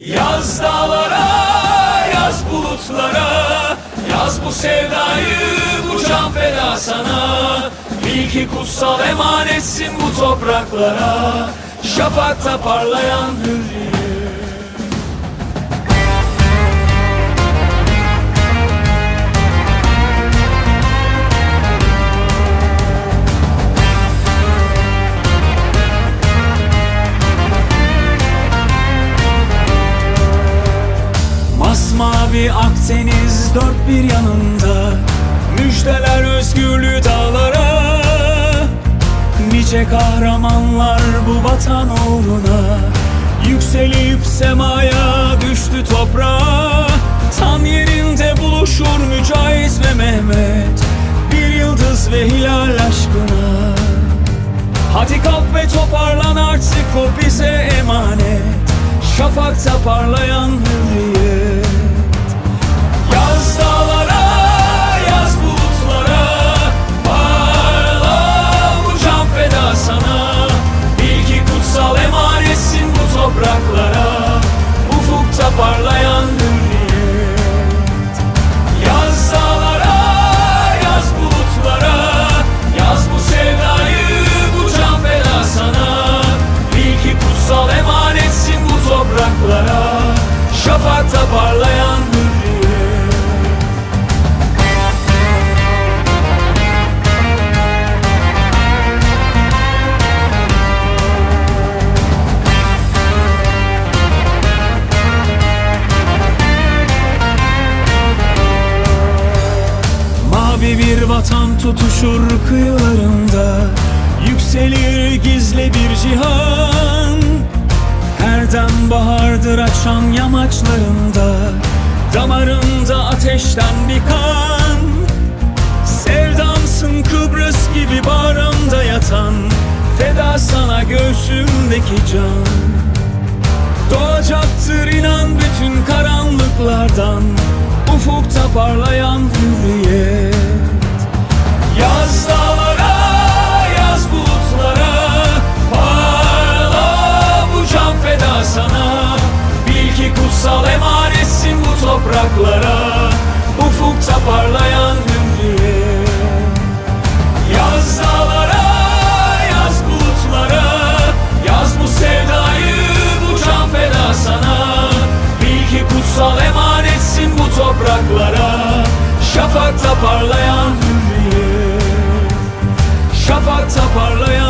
Yaz dağlara, yaz bulutlara Yaz bu sevdayı, bu can feda sana. Bil ki kutsal emanetsin bu topraklara Şafakta parlayan hürriyet Masmavi Akdeniz dört bir yanında. Müjdeler özgürlüğü dağlara. Nice kahramanlar bu vatan uğruna. Yükselip semaya düştü toprağa. Tan yerinde buluşur Mücahit ve Mehmet. Bir yıldız ve hilal aşkına. Hadi kalk ve toparlan artık o bize emanet. Şafakta parlayan hürriyet cihan. Her bahardır akşam yamaçlarında Damarında ateşten bir kan. Sevdamsın Kıbrıs gibi bağrımda yatan Feda sana göğsümdeki can. Doğacaktır inan bütün karanlıklardan Ufukta parlayan hürriyet topraklara Ufukta parlayan hürriyet Yaz dağlara, yaz bulutlara Yaz bu sevdayı, bu can feda sana. Bil ki kutsal emanetsin bu topraklara Şafakta parlayan hürriyet Şafakta parlayan